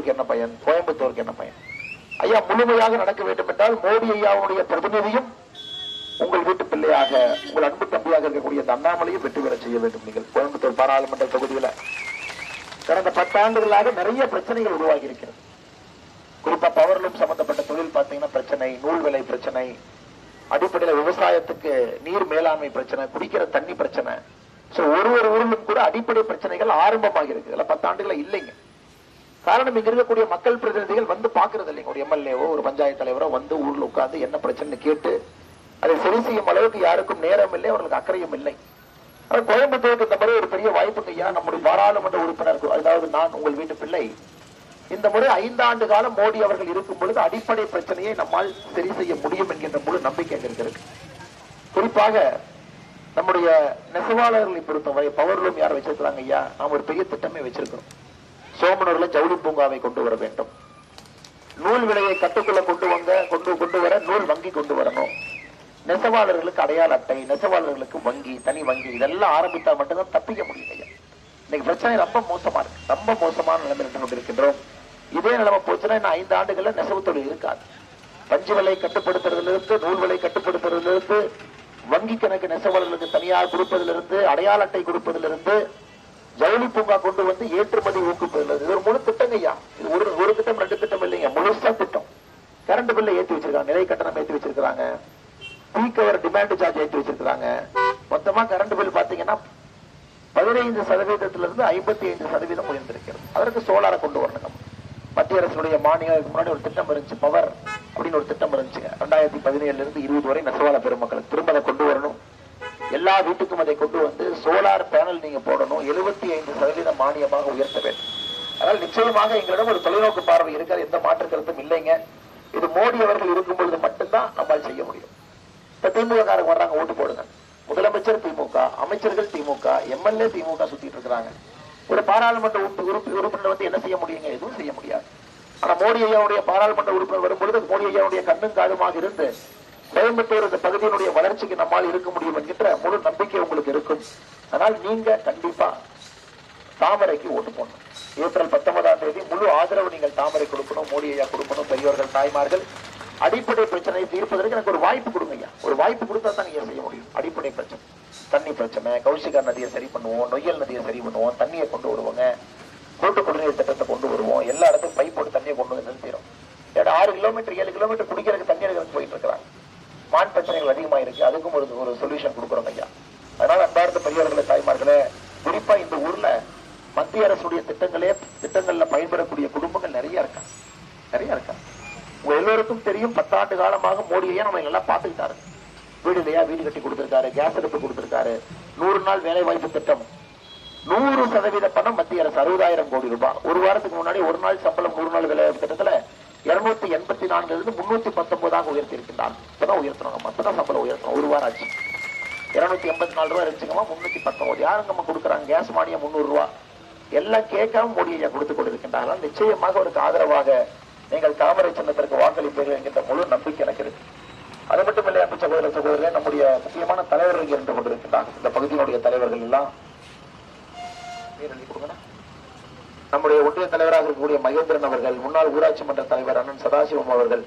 திருப்பூருக்கு என்ன பயன்? கோயம்புத்தூருக்கு என்ன பயன்? ஐயா முழுமையாக நடக்க வேண்டும் என்றால் மோடி ஐயாவுடைய பிரதிநிதியும் உங்கள் வீட்டு பிள்ளையாக உங்கள் அன்பு தம்பியாக இருக்கக்கூடிய இந்த அண்ணாமலையும் வெற்றி பெற செய்ய வேண்டும். நீங்கள் கோயம்புத்தூர் பாராளுமன்ற தொகுதியில கடந்த பத்தாண்டுகளாக நிறைய பிரச்சனைகள் உருவாகி இருக்கிறது. குறிப்பா பவர்லூம் சம்பந்தப்பட்ட தொழில் பார்த்தீங்கன்னா பிரச்சனை நூல் விலை பிரச்சனை அடிப்படையில் விவசாயத்துக்கு நீர் மேலாண்மை பிரச்சனை குடிக்கிற தண்ணி பிரச்சனை. ஒரு ஒரு ஊரிலும் கூட அடிப்படை பிரச்சனைகள் ஆரம்பமாக இருக்கு. இதெல்லாம் பத்தாண்டுகள இல்லைங்க. காரணம் இங்க இருக்கக்கூடிய மக்கள் பிரதிநிதிகள் வந்து பாக்குறது இல்லைங்க ஒரு எம்எல்ஏவோ ஒரு பஞ்சாயத்து தலைவரோ வந்து ஊர்ல உட்கார்ந்து என்ன பிரச்சனை கேட்டு அதை சரி செய்யும் அளவுக்கு யாருக்கும் நேரம் இல்லை அவர்களுக்கு அக்கறையும் இல்லை. ஆனா கோயம்புத்தூருக்கு இந்த முறை ஒரு பெரிய வாய்ப்பு ஐயா நம்முடைய பாராளுமன்ற உறுப்பினர் அதாவது நான் உங்கள் வீட்டு பிள்ளை இந்த முறை ஐந்தாண்டு காலம் மோடி அவர்கள் இருக்கும் பொழுது அடிப்படை பிரச்சனையை நம்மால் சரி செய்ய முடியும் என்கின்ற முழு நம்பிக்கை இருக்கிறது குறிப்பாக நம்முடைய நெசவாளர்களை பொறுத்தவரை பவர்லூம் யார் வச்சிருக்கிறாங்க ஐயா? நாம் ஒரு பெரிய திட்டமே வச்சிருக்கிறோம். சோமனூர்ல ஜவுளி பூங்காவை கொண்டு வர வேண்டும். நூல் விலையை கட்டுக்குள்ள கொண்டு வந்த கொண்டு கொண்டு வர நூல் வங்கி கொண்டு வரணும். நெசவாளர்களுக்கு அடையாள அட்டை நெசவாளர்களுக்கு வங்கி தனி வங்கி இதெல்லாம் ஆரம்பித்தா மட்டும்தான் தப்பிக்க முடியும் இன்னைக்கு பிரச்சனை ரொம்ப மோசமா இருக்கு. ரொம்ப மோசமான நிலைமை இருந்து கொண்டிருக்கின்றோம். இதே நிலைமை போச்சுன்னா இன்னும் ஐந்து ஆண்டுகள்ல நெசவு தொழில் இருக்காது. பஞ்சு விலை கட்டுப்படுத்துறதிலிருந்து நூல் விலை கட்டுப்படுத்துறதிலிருந்து வங்கி கணக்கு நெசவாளர்களுக்கு தனியார் கொடுப்பதிலிருந்து அடையாள அட்டை கொடுப்பதிலிருந்து ஜவுளி பூங்கா கொண்டு வந்து ஏற்றுமதி ஊக்குவிப்பது இது ஒரு முழு திட்டங்க ஐயா. இது ஒரு ஒரு திட்டம் ரெண்டு திட்டம் இல்லைங்க. முழுசா திட்டம். கரண்ட் பில்லை ஏற்றி வச்சிருக்காங்க நிலை கட்டணம் ஏற்றி வச்சிருக்காங்க பீக் அவர் டிமாண்ட் சார்ஜ் ஏற்றி வச்சிருக்காங்க மொத்தமா கரண்ட் பில் பாத்தீங்கன்னா பதினைந்து சதவீதத்துல இருந்து ஐம்பத்தி ஐந்து சதவீதம் உயர்ந்திருக்கிறது. அதற்கு சோலாரை கொண்டு வரணும் நம்ம. மத்திய அரசுடைய மானியம் முன்னாடி ஒரு திட்டம் இருந்துச்சு. பவர் அப்படின்னு ஒரு திட்டம் இருந்துச்சு ரெண்டாயிரத்தி பதினேழுல இருந்து இருபது வரை நெசவாள பெருமக்களுக்கு திரும்ப அதை கொண்டு வரணும். எல்லா வீட்டுக்கும் அதை கொண்டு வந்து சோலார் பேனல் நீங்க போடணும். எழுபத்தி ஐந்து சதவீதம் மானியமாக உயர்த்த வேண்டும். அதனால் நிச்சயமாக எங்களிடம் ஒரு தொலைநோக்கு பார்வை இருக்கிற எந்த மாற்று கருத்தும் இல்லைங்க. இது மோடி அவர்கள் இருக்கும் பொழுது மட்டும்தான் நம்மால் செய்ய முடியும். இப்ப திமுக காரங்க வர்றாங்க ஓட்டு போடுங்க. முதலமைச்சர் திமுக அமைச்சர்கள் திமுக எம்எல்ஏ திமுக சுத்திட்டு இருக்கிறாங்க. ஒரு பாராளுமன்ற உறுப்பு- உறுப்பினர் வந்து என்ன செய்ய முடியுங்க? எதுவும் செய்ய முடியாது. ஆனா மோடி ஐயாவுடைய பாராளுமன்ற உறுப்பினர் வரும்பொழுது மோடி ஐயாவுடைய கண்ணும் காதுமாக இருந்து கோயம்புத்தூர் இந்த பகுதியினுடைய வளர்ச்சிக்கு நம்மால் இருக்க முடியும் என்கின்ற முழு நம்பிக்கை உங்களுக்கு இருக்கும். அதனால் நீங்க கண்டிப்பா தாமரைக்கு ஓட்டு போடணும். ஏப்ரல் பத்தொன்பதாம் தேதி முழு ஆதரவு நீங்கள் தாமரை கொடுக்கணும் மோடி ஐயா கொடுக்கணும் பெரியவர்கள் தாய்மார்கள். அடிப்படை பிரச்சனையை தீர்ப்பதற்கு எனக்கு ஒரு வாய்ப்பு கொடுங்க ஐயா. ஒரு வாய்ப்பு கொடுத்தா தான் நீங்க செய்ய முடியும். அடிப்படை பிரச்சனை. தண்ணி பிரச்சனை கௌசிகா நதியை சரி பண்ணுவோம் நொய்யல் நதியை சரி பண்ணுவோம் தண்ணியை கொண்டு வருவோங்க. கூட்டு குடிநீர் திட்டத்தை கொண்டு வருவோம். எல்லா இடத்துக்கும் பைப் போட்டு தண்ணியை கொண்டு வந்து நிறுத்திடும் ஏன்னா ஆறு கிலோமீட்டர் ஏழு கிலோமீட்டர் குடிக்கிறதுக்கு தண்ணி எடுக்கிறதுக்கு போயிட்டு இருக்கிறாங்க மான் பிரச்சனைகள் அதிகமா இருக்கு அதுக்கும் ஒரு ஒரு சொல்யூஷன் கொடுக்குறோம் ஐயா. அதனால அன்பார்ந்த பெரியவர்களே தாய்மார்களே குறிப்பா இந்த ஊர்ல மத்திய அரசுடைய திட்டங்களே திட்டங்கள்ல பயன்பெறக்கூடிய குடும்பங்கள் நிறைய இருக்கா? நிறைய இருக்கா? உங்க எல்லோருக்கும் தெரியும் பத்தாண்டு காலமாக மோடியே நம்ம எல்லாம் பார்த்துக்கிட்டாரு. வீடு இல்லையா? வீடு கட்டி கொடுத்திருக்காரு கேஸ் அடுப்பு கொடுத்திருக்காரு. நூறு நாள் வேலை வாய்ப்பு திட்டம். நூறு சதவீத பணம் மத்திய அரசு அறுபதாயிரம் கோடி ரூபாய். ஒரு வாரத்துக்கு முன்னாடி ஒரு நாள் சம்பளம் நூறு நாள் வேலை வாய்ப்பு திட்டத்துல இருநூத்தி எண்பத்தி நான்குல இருந்து முன்னூத்தி பத்தொன்பதாக உயர்த்திருக்கின்றான் இப்பதான் உயர்த்தணும் அப்பதான் சம்பளம் உயர்த்தணும். ஒரு வாரம் ஆச்சு. இருநூத்தி எண்பத்தி நாலு ரூபா இருந்துச்சுங்கம்மா முன்னூத்தி பத்தொன்பது. யாருங்கம்மா கொடுக்குறாங்க? கேஸ் மானியம் முந்நூறு ரூபாய் எல்லாம் கேட்காம மோடி ஐயா கொடுத்து கொண்டிருக்கின்றார்கள்? நிச்சயமாக அவருக்கு ஆதரவாக நீங்கள் தாமரை சின்னத்திற்கு வாக்களிப்பீர்கள் என்கின்ற முழு நம்பிக்கை எனக்கு இருக்கு. அது மட்டும் இல்லை அன்பு சகோதர சகோதரர்களே நம்முடைய முக்கியமான தலைவர்கள் இருந்து கொண்டிருக்கின்றார்கள். இந்த பகுதியினுடைய தலைவர்கள் எல்லாம். நம்முடைய ஒன்றிய தலைவராக இருக்கக்கூடிய மகேந்திரன் அவர்கள் முன்னாள் ஊராட்சி மன்ற தலைவர் அண்ணன் சதாசிவம் அவர்கள்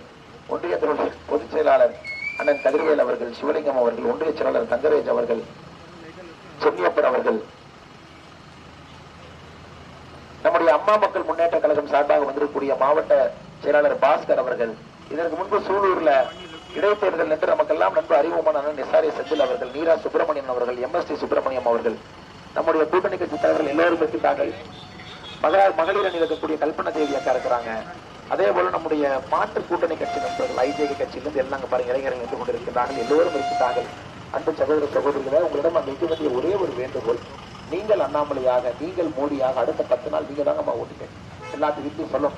ஒன்றியத்தினுடைய பொதுச் செயலாளர் அண்ணன் கதிர்வேல் அவர்கள் சிவலிங்கம் அவர்கள் ஒன்றிய செயலாளர் தங்கரேஜ் அவர்கள் சென்னியப்பன் அவர்கள். நம்முடைய அம்மா மக்கள் முன்னேற்ற கழகம் சார்பாக வந்திருக்கக்கூடிய மாவட்ட செயலாளர் பாஸ்கர் அவர்கள். இதற்கு முன்பு சூலூர்ல இடைத்தேர்தல் என்று நமக்கெல்லாம் நன்கு அறிமுகமான அண்ணன் எஸ்ஆர்ஏ செந்தில் அவர்கள் நீரா சுப்பிரமணியன் அவர்கள் எம் சி சுப்பிரமணியம் அவர்கள். நம்முடைய கூட்டணி கட்சி தலைவர்கள் எல்லோரும் இருக்கின்றார்கள் மகளிர் மகளிர் அணியில் இருக்கக்கூடிய கல்பனா தேவி அக்கா இருக்கிறாங்க. அதே போல நம்முடைய மாற்று கூட்டணி கட்சி நண்பர்கள் ஐஜேகே கட்சியிலிருந்து எல்லாம் பாருங்க இளைஞர்கள் நின்று கொண்டிருக்கிறார்கள் எல்லோரும் இருக்கிறார்கள். அன்பு சகோதர சகோதரிகளே உங்களிடம் அந்த வைக்க வேண்டிய ஒரே ஒரு வேண்டுகோள். நீங்கள் அண்ணாமலையாக நீங்கள் மோடியாக அடுத்த பத்து நாள் நீங்க தாங்க அம்மா ஓட்டுங்க எல்லாத்து வீட்லையும்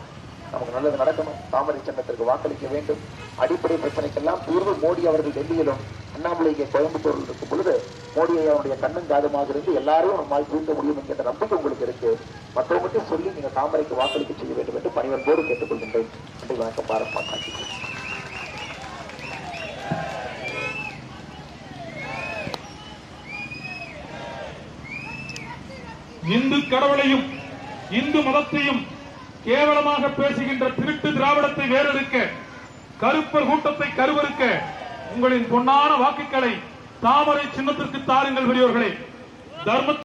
நமக்கு நல்லது நடக்கணும். தாமரை சின்னத்திற்கு வாக்களிக்க வேண்டும். அடிப்படை பிரச்சனைக்கெல்லாம் தீர்வு மோடி அவர்கள் டெல்லியிலும். அண்ணாமலை இங்கே கோயம்புத்தூரில் இருக்கும் பொழுது மோடி அவனுடைய கண்ணும் காதுமாக இருந்து எல்லாரையும் நம்மால் தூண்ட முடியும் என்கிற நம்பிக்கை உங்களுக்கு இருக்கு. மற்றவங்ககிட்ட சொல்லி நீங்க தாமரைக்கு வாக்களிக்க செய்ய வேண்டும் என்று பணிவன்போடு கேட்டுக்கொள்கின்றேன். நன்றி வணக்கம் பாரத் மாதா இந்து கடவுளையும் இந்து மதத்தையும் கேவலமாக பேசுகின்ற திருட்டு திராவிடத்தை வேறெடுக்க கருப்பர் கூட்டத்தை கருவறுக்க உங்களின் பொன்னான வாக்குகளை தாமரை சின்னத்திற்கு தாருங்கள் பெரியவர்களே தர்ம